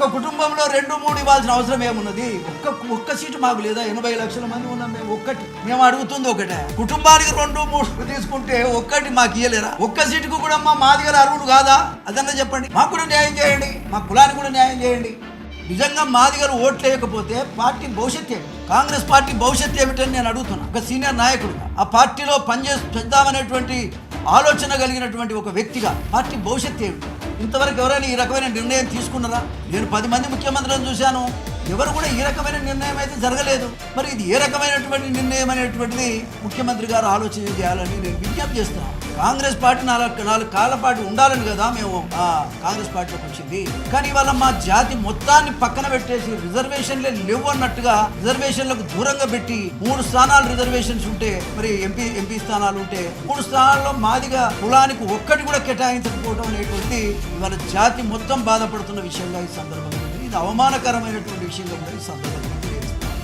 ఒక కుటుంబంలో రెండు మూడు ఇవ్వాల్సిన అవసరం ఏమున్నది? ఒక్క ఒక్క సీటు మాకు లేదా? ఎనభై లక్షల మంది ఉన్నాం మేము. ఒక్కటి. మేము అడుగుతుంది ఒకటే. కుటుంబానికి రెండు మూడు తీసుకుంటే ఒక్కటి మాకు ఇయ్యలేరా? ఒక్క సీటుకు కూడా మా మాదిగల అర్హులు కాదా? అదన్నా చెప్పండి. మాకు కూడా న్యాయం చేయండి. మా కులానికి కూడా న్యాయం చేయండి. నిజంగా మాదిగలు ఓట్లు వేయకపోతే పార్టీ భవిష్యత్ ఏమిటి? కాంగ్రెస్ పార్టీ భవిష్యత్ ఏమిటని నేను అడుగుతున్నా. ఒక సీనియర్ నాయకుడుగా ఆ పార్టీలో పనిచేసి చేద్దామనేటువంటి ఆలోచన కలిగినటువంటి ఒక వ్యక్తిగా పార్టీ భవిష్యత్తు ఏమిటి? ఇంతవరకు ఎవరైనా ఈ రకమైన నిర్ణయం తీసుకున్నారా? నేను పది మంది ముఖ్యమంత్రులను చూశాను. ఎవరు కూడా ఈ రకమైన నిర్ణయం అయితే జరగలేదు. మరి ఇది ఏ రకమైనటువంటి నిర్ణయం అనేటువంటిది ముఖ్యమంత్రి గారు ఆలోచన చేయాలని నేను విజ్ఞప్తి చేస్తున్నాను. కాంగ్రెస్ పార్టీ నాలుగు నాలుగు కాళ్ళ పాటు ఉండాలని కదా మేము ఆ కాంగ్రెస్ పార్టీలోకి వచ్చింది. కానీ ఇవాళ మా జాతి మొత్తాన్ని పక్కన పెట్టేసి రిజర్వేషన్లే లేవు అన్నట్టుగా రిజర్వేషన్లకు దూరంగా పెట్టి మూడు స్థానాలు రిజర్వేషన్స్ ఉంటే మరి ఎంపీ ఎంపీ స్థానాలు ఉంటే మూడు స్థానాల్లో మాదిగా కులానికి ఒక్కటి కూడా కేటాయించకపోవడం అనేటువంటి ఇవాళ జాతి మొత్తం బాధపడుతున్న విషయంగా ఈ సందర్భంగా ఇది అవమానకరమైనటువంటి విషయంగా కూడా ఈ సందర్భంగా